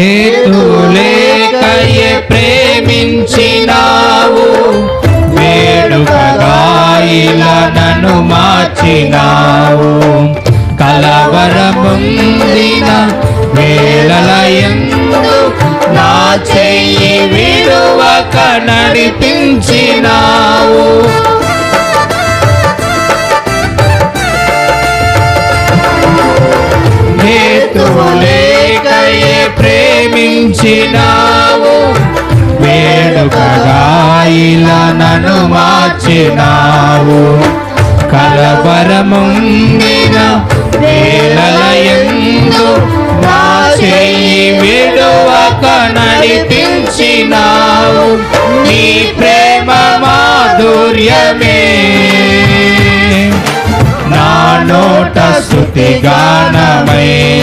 హేతులేకయే ప్రేమించినావు. వేడుకగా ఇలా నన్ను మార్చినావు. కలవరముందిన వేళలయందు నా చెయ్యి విలువక నడిపించినావు. హేతులే ప్రేమించినావు. వేడుకగా ఇలా నన్ను మార్చినావు. కలవరముందిన వేలయందు నా చెయ్యి విడువక నడిపించినావు. నీ ప్రేమ మాధుర్యమే. నా నోట శృతిగానమే